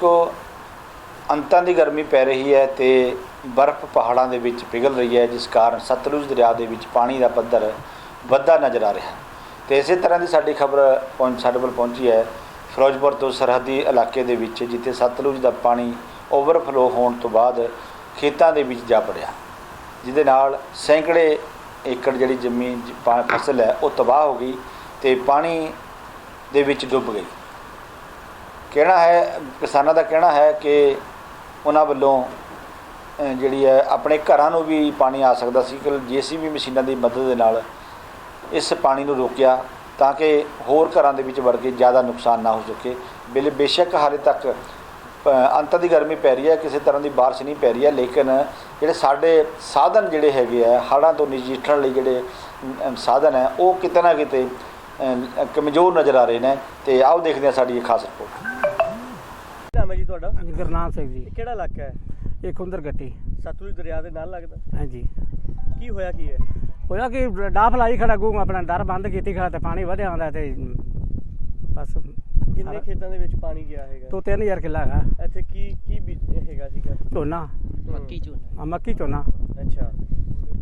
ਕੋ ਅੰਤਾਂ ਦੀ ਗਰਮੀ ਪੈ ਰਹੀ ਹੈ ਤੇ ਬਰਫ਼ ਪਹਾੜਾਂ ਦੇ ਵਿੱਚ ਪਿਘਲ ਰਹੀ ਹੈ, ਜਿਸ ਕਾਰਨ ਸਤਲੁਜ ਦਰਿਆ ਦੇ ਵਿੱਚ ਪਾਣੀ ਦਾ ਪੱਧਰ ਵੱਧਦਾ ਨਜ਼ਰ ਆ ਰਿਹਾ ਹੈ। ਤੇ ਇਸੇ ਤਰ੍ਹਾਂ ਦੀ ਸਾਡੀ ਖਬਰ ਪਹੁੰਚ, ਸਾਡੇ ਕੋਲ ਪਹੁੰਚੀ ਹੈ ਫਿਰੋਜ਼ਪੁਰ ਤੋਂ ਸਰਹੱਦੀ ਇਲਾਕੇ ਦੇ ਵਿੱਚ, ਜਿੱਥੇ ਸਤਲੁਜ ਦਾ ਪਾਣੀ ਓਵਰਫਲੋ ਹੋਣ ਤੋਂ ਬਾਅਦ ਖੇਤਾਂ ਦੇ ਵਿੱਚ ਜਾ ਪੜਿਆ। ਜਿਹਦੇ ਨਾਲ ਸੈਂਕੜੇ ਏਕੜ ਜਿਹੜੀ ਜ਼ਮੀਨ, ਫਸਲ ਹੈ, ਉਹ ਤਬਾਹ ਹੋ ਗਈ ਤੇ ਪਾਣੀ ਦੇ ਵਿੱਚ ਡੁੱਬ ਗਈ। ਕਹਿਣਾ ਹੈ, ਕਿਸਾਨਾਂ ਦਾ ਕਹਿਣਾ ਹੈ ਕਿ ਉਹਨਾਂ ਵੱਲੋਂ ਜਿਹੜੀ ਹੈ, ਆਪਣੇ ਘਰਾਂ ਨੂੰ ਵੀ ਪਾਣੀ ਆ ਸਕਦਾ ਸੀ, ਕਿ ਜੀਸੀਬੀ ਮਸ਼ੀਨਾਂ ਦੀ ਮਦਦ ਦੇ ਨਾਲ ਇਸ ਪਾਣੀ ਨੂੰ ਰੋਕਿਆ ਤਾਂ ਕਿ ਹੋਰ ਘਰਾਂ ਦੇ ਵਿੱਚ ਵੜ ਕੇ ਜ਼ਿਆਦਾ ਨੁਕਸਾਨ ਨਾ ਹੋ ਸਕੇ। ਬਿਲ ਬੇਸ਼ੱਕ ਹਾਲੇ ਤੱਕ ਅੰਤ ਦੀ ਗਰਮੀ ਪੈ ਰਹੀ ਹੈ, ਕਿਸੇ ਤਰ੍ਹਾਂ ਦੀ ਬਾਰਿਸ਼ ਨਹੀਂ ਪੈ ਰਹੀ ਹੈ, ਲੇਕਿਨ ਜਿਹੜੇ ਸਾਡੇ ਸਾਧਨ ਜਿਹੜੇ ਹੈਗੇ ਆ, ਹੜ੍ਹਾਂ ਤੋਂ ਨਜਿੱਠਣ ਲਈ ਜਿਹੜੇ ਸਾਧਨ ਹੈ, ਉਹ ਕਿਤੇ ਨਾ ਕਿਤੇ ਕਮਜ਼ੋਰ ਨਜ਼ਰ ਆ ਰਹੇ ਨੇ। ਤੇ ਆਓ ਦੇਖਦੇ ਹਾਂ ਸਾਡੀ ਇਹ ਖਾਸ ਰਿਪੋਰਟ। ਤੁਹਾਡਾ? ਹਾਂਜੀ ਗੁਰਨਾਮ ਸਿੰਘ ਜੀ। ਇਹ ਕਿਹੜਾ ਇਲਾਕਾ ਹੈ? ਇਹ ਖੁੰਦਰ ਗੱਟੀ। ਸਤਲੁਜ ਦਰਿਆ ਦੇ ਨਾਲ ਲੱਗਦਾ? ਹਾਂਜੀ। ਕੀ ਹੋਇਆ ਕੀ ਹੈ? ਹੋਇਆ ਕਿ ਡਾਫ ਲਾਈ ਖੜਾ ਗੂ ਆਪਣਾ ਦਰ ਬੰਦ ਕੀਤੀ ਖੜਾ ਤੇ ਪਾਣੀ ਵਧਿਆ ਆਉਂਦਾ ਤੇ ਬਸ ਕਿੰਨੇ ਖੇਤਾਂ ਦੇ ਵਿੱਚ ਪਾਣੀ ਗਿਆ ਹੈਗਾ? ਤੋਂ 3000 ਕਿੱਲਾ ਹੈਗਾ। ਇੱਥੇ ਕੀ ਕੀ ਬੀਜ ਹੈਗਾ ਸੀਗਾ? ਝੋਨਾ। ਮੱਕੀ ਝੋਨਾ। ਆ ਮੱਕੀ ਝੋਨਾ। ਅੱਛਾ।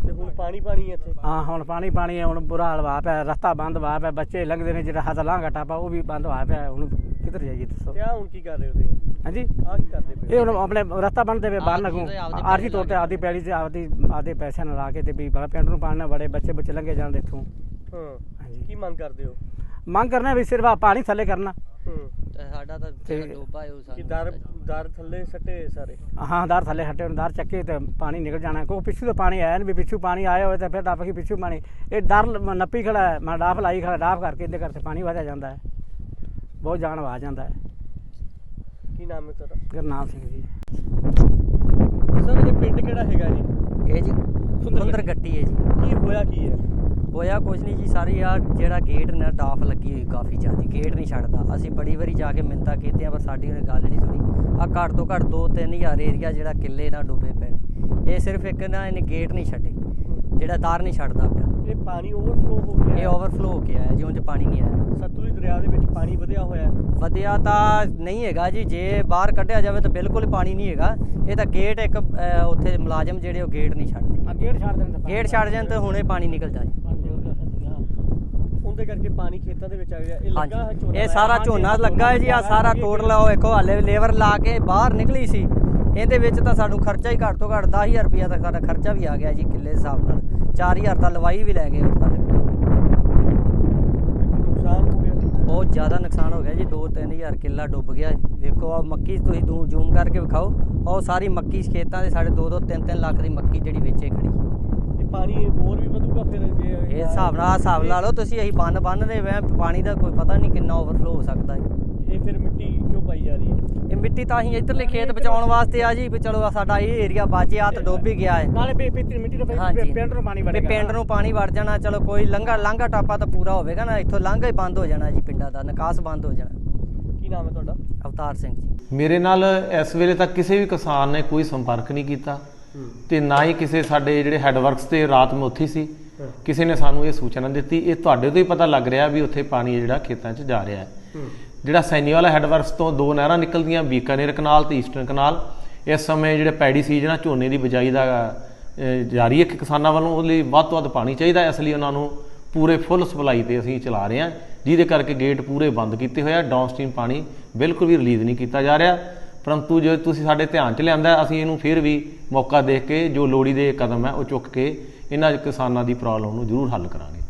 ਤੇ ਹੁਣ ਪਾਣੀ ਪਾਣੀ ਹੈ ਇੱਥੇ? ਹਾਂ ਹੁਣ ਪਾਣੀ ਪਾਣੀ ਹੈ ਹੁਣ ਬੁਰਾ ਹਾਲ ਵਾ ਪਿਆ ਰਸਤਾ ਬੰਦ ਵਾ ਪਿਆ ਬੱਚੇ ਲੰਘਦੇ ਨੇ ਜਿਹੜਾ ਹੱਥ ਲਾਂਘਾ ਟਾਪਾ ਉਹ ਵੀ ਬੰਦ ਹੋਇਆ ਪਿਆ ਹੁਣ ਕਿੱਧਰ ਜਾਈਏ ਦੱਸੋ? ਤੇ ਆ ਹੁਣ ਕੀ ਕਰ ਰਹੇ ਹੋ ਤੁਸੀਂ? ਹਾਂਜੀ। ਆ ਕੀ ਕਰਦੇ ਪਏ ਇਹ ਹੁਣ ਆਪਣੇ ਰਸਤਾ ਬੰਦ ਦੇਵੇ ਬਾਹਰ ਲੱਗੂ। ਆਰਜੀ ਤੌਰ ਤੇ ਆਦੀ ਪੈਲੀ ਤੇ ਆਪਦੀ ਆਦੇ ਪੈਸੇ ਨਾਲ ਲਾ ਕੇ ਤੇ ਵੀ ਬਾਹਰ ਪਿੰਡ ਨੂੰ ਪਾਣੀ ਨਾ ਵੜੇ ਬੱਚੇ ਬੱਚੇ ਲੰਘੇ ਜਾਣ ਦੇ ਇੱਥੋਂ। ਹਾਂ। ਹਾਂਜੀ। ਕੀ ਮੰਗ ਕਰਦੇ ਹੋ? ਮੰਗ ਕਰਨਾ ਵੀ ਸਿਰਫ ਆਹ ਪਾਣੀ ਥੱਲੇ ਕਰਨਾ। ਹੂੰ। ਤੇ ਸਾਡਾ ਤਾਂ ਡੋਬਾ ਹੈ ਕਿ ਸਾਨੂੰ ਦਰ ਦਰ ਥੱਲੇ ਸੱਟੇ ਸਾਰੇ। ਹਾਂ ਦਾਰ ਥੱਲੇ ਹਟੇ ਹੁਣ ਦਾਰ ਚੱਕੇ ਤੇ ਪਾਣੀ ਨਿਕਲ ਜਾਣਾ। ਕੋ ਪਿੱਛੂ ਤੋਂ ਪਾਣੀ ਆਇਆ ਨਹੀਂ ਵੀ ਪਿੱਛੂ ਪਾਣੀ ਆਇਆ ਹੋਵੇ ਤਾਂ ਫਿਰ ਦੱਬ ਕੇ ਪਿੱਛੂ ਪਾਣੀ। ਇਹ ਡਰ ਲ- ਨੱਪੀ ਖੜਾ ਹੈ ਮੈਂ ਡਾਫ ਲਾਈ ਖੜਾ ਡਾਫ ਕਰਕੇ ਇਹਦੇ ਕਰਕੇ ਪਾਣੀ ਵਧਿਆ ਜਾਂਦਾ ਹੈ। ਬਹੁਤ ਜਾਨ ਵਾ ਜਾਂਦਾ ਹੈ। ਕੀ ਨਾਮ ਹੈ ਤੁਹਾਡਾ? ਗੁਰਨਾਮ ਸਿੰਘ ਜੀ। ਸਰ ਇਹ ਪਿੰਡ ਕਿਹੜਾ ਹੈਗਾ ਜੀ? ਇਹ ਜੀ ਸੁੰਦਰ ਗੱਟੀ ਹੈ ਜੀ। ਕੀ ਹੋਇਆ ਕੀ ਹੈ? ਹੋਇਆ ਕੁਝ ਨਹੀਂ ਜੀ ਸਾਰੀ ਆ ਜਿਹੜਾ ਗੇਟ ਨੇ ਡਾਫ ਲੱਗੀ ਹੋਈ ਕਾਫੀ ਜ਼ਿਆਦਾ ਗੇਟ ਨਹੀਂ ਛੱਡਦਾ। ਅਸੀਂ ਬੜੀ ਵਾਰੀ ਜਾ ਕੇ ਮਿੰਤਾ ਕੀਤੀਆਂ ਪਰ ਸਾਡੀ ਉਹਨੇ ਗੱਲ ਨਹੀਂ ਸੁਣੀ। ਆ ਘੱਟ ਤੋਂ ਘੱਟ 2-3000 ਏਰੀਆ ਜਿਹੜਾ ਕਿੱਲੇ ਨਾਲ ਡੁੱਬੇ ਪਏ ਨੇ ਇਹ ਸਿਰਫ ਇੱਕ ਨਾ ਇਹਨੇ ਗੇਟ ਨਹੀਂ ਛੱਡੇ ਜਿਹੜਾ ਦਾਰ ਨਹੀਂ ਛੱਡਦਾ ਇਹ ਪਾਣੀ ਓਵਰਫਲੋ ਹੋ ਗਿਆ ਇਹ। ਓਵਰਫਲੋ ਹੋ ਆਇਆ ਜਿਉਂ ਚ ਪਾਣੀ ਨਹੀਂ ਆਇਆ ਸਤਲੁਜ ਦਰਿਆ ਦੇ ਵਿੱਚ ਪਾਣੀ ਵਧਿਆ ਹੋਇਆ ਹੈ। ਵਧਿਆ ਤਾਂ ਨਹੀਂ ਹੈਗਾ ਜੀ ਜੇ ਬਾਹਰ ਕੱਢਿਆ ਜਾਵੇ ਤਾਂ ਬਿਲਕੁਲ ਪਾਣੀ ਨਹੀਂ ਹੈਗਾ। ਇਹ ਤਾਂ ਗੇਟ ਇੱਕ ਅਹ, ਉੱਥੇ ਮੁਲਾਜ਼ਮ ਜਿਹੜੇ ਉਹ ਗੇਟ ਨਹੀਂ ਛੱਡਦੇ। ਆ ਗੇਟ ਛੱਡ ਦੇਣ ਗੇਟ ਛੱਡ ਜਾਣ ਤਾਂ ਹੁਣੇ ਪਾਣੀ ਨਿਕਲ ਜਾਏ ਉਹਦੇ ਕਰਕੇ ਪਾਣੀ ਖੇਤਾਂ ਦੇ ਵਿੱਚ ਆ ਗਿਆ। ਇਹ ਲੱਗਾ ਹੈ ਹਾਂਜੀ ਝੋਨਾ ਇਹ ਸਾਰਾ ਝੋਨਾ ਲੱਗਾ ਹੈ ਜੀ ਆ ਸਾਰਾ ਟੋਟਲ ਉਹ ਵੇਖੋ ਹਾਲੇ ਲੇਬਰ ਲਾ ਕੇ ਬਾਹਰ ਨਿਕਲੀ ਸੀ। ਇਹਦੇ ਵਿੱਚ ਤਾਂ ਸਾਨੂੰ ਖਰਚਾ ਹੀ ਘੱਟ ਤੋਂ ਘੱਟ 10000 ਰੁਪਇਆ ਤੱਕ ਸਾਡਾ ਖਰਚਾ ਵੀ ਆ ਗਿਆ ਜੀ ਕਿੱਲੇ ਦੇ ਹਿਸਾਬ ਨਾਲ। 4000 ਤਾਂ ਲਵਾਈ ਵੀ ਲੈ ਗਏ ਉਹ ਸਾਡੇ ਕੋਲ ਨੁਕਸਾਨ ਹੋ ਗਿਆ। ਬਹੁਤ ਜ਼ਿਆਦਾ ਨੁਕਸਾਨ ਹੋ ਗਿਆ ਜੀ 2-3000 ਕਿੱਲਾ ਡੁੱਬ ਗਿਆ। ਹੈ। ਵੇਖੋ ਆ ਮੱਕੀ ਤੁਸੀਂ ਦੂ ਜ਼ੂਮ ਕਰਕੇ ਵਿਖਾਓ। ਉਹ ਸਾਰੀ ਮੱਕੀ ਖੇਤਾਂ ਦੇ ਸਾਡੇ 2-2 3-3 ਲੱਖ ਦੀ ਮੱਕੀ ਜਿਹੜੀ ਵਿੱਚੇ ਖੜੀ। ਇਹ ਪਾਣੀ ਹੋਰ ਵੀ ਵਧੂਗਾ ਫਿਰ ਜੇ ਇਹ ਹਿਸਾਬ ਨਾਲ ਆਹ ਹਿਸਾਬ ਲਾ ਲਓ ਤੁਸੀਂ ਅਸੀਂ ਬੰਨ ਬੰਨ ਰਹੇ ਵੇ ਪਾਣੀ ਦਾ ਕੋਈ ਪਤਾ ਨਹੀਂ ਕਿੰਨਾ ਓਵਰਫਲੋ ਹੋ ਸਕਦਾ ਹੈ ਇਹ ਫਿਰ ਮਿੱਟੀ ਕਿਉਂ ਪਾਈ ਜਾ ਰਹੀ ਹੈ? ਇਹ ਮਿੱਟੀ ਤਾਂ ਅਸੀਂ ਇੱਧਰਲੇ ਖੇਤ ਬਚਾਉਣ ਵਾਸਤੇ ਆ ਜੀ ਵੀ ਚਲੋ ਸਾਡਾ ਇਹ ਏਰੀਆ ਬਾਜੇ ਆ ਤਾਂ ਡੁੱਬ ਹੀ ਗਿਆ ਹੈ। ਨਾਲੇ ਪੀ ਮਿੱਟੀ ਤੋਂ ਹਾਂਜੀ। ਪਿੰਡ ਨੂੰ ਪਾਣੀ ਵੀ ਵੜੇਗਾ ਪਿੰਡ ਨੂੰ ਪਾਣੀ ਵੜ ਜਾਣਾ ਚਲੋ ਕੋਈ ਲੰਘਾ ਲਾਂਘਾ ਟਾਪਾ ਤਾਂ ਪੂਰਾ ਹੋਵੇਗਾ ਨਾ ਇੱਥੋਂ ਲਾਂਘਾ ਹੀ ਬੰਦ ਹੋ ਜਾਣਾ ਜੀ ਪਿੰਡਾਂ ਦਾ ਨਿਕਾਸ ਬੰਦ ਹੋ ਜਾਣਾ। ਕੀ ਨਾਮ ਹੈ ਤੁਹਾਡਾ? ਅਵਤਾਰ ਸਿੰਘ ਜੀ। ਮੇਰੇ ਨਾਲ ਇਸ ਵੇਲੇ ਤੱਕ ਕਿਸੇ ਵੀ ਕਿਸਾਨ ਨੇ ਕੋਈ ਸੰਪਰਕ ਨਹੀਂ ਕੀਤਾ ਤੇ ਨਾ ਹੀ ਕਿਸੇ ਸਾਡੇ ਜਿਹੜੇ ਹੈੱਡਵਰਕਸ ਤੇ ਰਾਤ ਮੈਂ ਉੱਥੇ ਹੀ। ਸੀ ਕਿਸੇ ਨੇ ਸਾਨੂੰ ਇਹ ਸੂਚਨਾ ਦਿੱਤੀ। ਇਹ ਤੁਹਾਡੇ ਤੋਂ ਹੀ ਪਤਾ ਲੱਗ ਰਿਹਾ ਵੀ ਉੱਥੇ ਪਾਣੀ ਜਿਹੜਾ ਖੇਤਾਂ 'ਚ ਜਾ ਰਿਹਾ ਹੈ। ਜਿਹੜਾ ਸੈਨੀਵਾਲਾ ਹੈੱਡਵਰਕਸ ਤੋਂ ਦੋ ਨਹਿਰਾਂ ਨਿਕਲਦੀਆਂ, ਬੀਕਾਨੇਰ ਕਨਾਲ ਤੇ ਈਸਟਰਨ ਕਨਾਲ, ਇਸ ਸਮੇਂ ਜਿਹੜੇ ਪੈਡੀ ਸੀਜ਼ਨ ਆ ਝੋਨੇ ਦੀ ਬਿਜਾਈ ਦਾ ਜਾਰੀ ਹੈ ਕਿ ਕਿਸਾਨਾਂ ਵੱਲੋਂ ਉਹਦੇ ਲਈ ਵੱਧ ਤੋਂ ਵੱਧ ਪਾਣੀ ਚਾਹੀਦਾ ਇਸ ਲਈ ਉਹਨਾਂ ਨੂੰ ਪੂਰੇ ਫੁੱਲ ਸਪਲਾਈ ਤੇ ਅਸੀਂ ਚਲਾ ਰਹੇ ਹਾਂ, ਜਿਹਦੇ ਕਰਕੇ ਗੇਟ ਪੂਰੇ ਬੰਦ ਕੀਤੇ ਹੋਏ ਆ। ਡਾਊਨਸਟ੍ਰੀਮ ਪਾਣੀ ਬਿਲਕੁਲ ਵੀ ਰਿਲੀਜ਼ ਨਹੀਂ ਕੀਤਾ ਜਾ ਰਿਹਾ। ਪਰੰਤੂ ਜੇ ਤੁਸੀਂ ਸਾਡੇ ਧਿਆਨ 'ਚ ਲਿਆਂਦਾ ਅਸੀਂ ਇਹਨੂੰ ਫਿਰ ਵੀ ਮੌਕਾ ਦੇਖ ਕੇ ਜੋ ਲੋੜੀ ਦੇ ਕਦਮ ਹੈ, ਉਹ ਚੁੱਕ ਕੇ ਇਹਨਾਂ ਕਿਸਾਨਾਂ ਦੀ ਪ੍ਰੋਬਲਮ ਨੂੰ ਜ਼ਰੂਰ ਹੱਲ ਕਰਾਂਗੇ।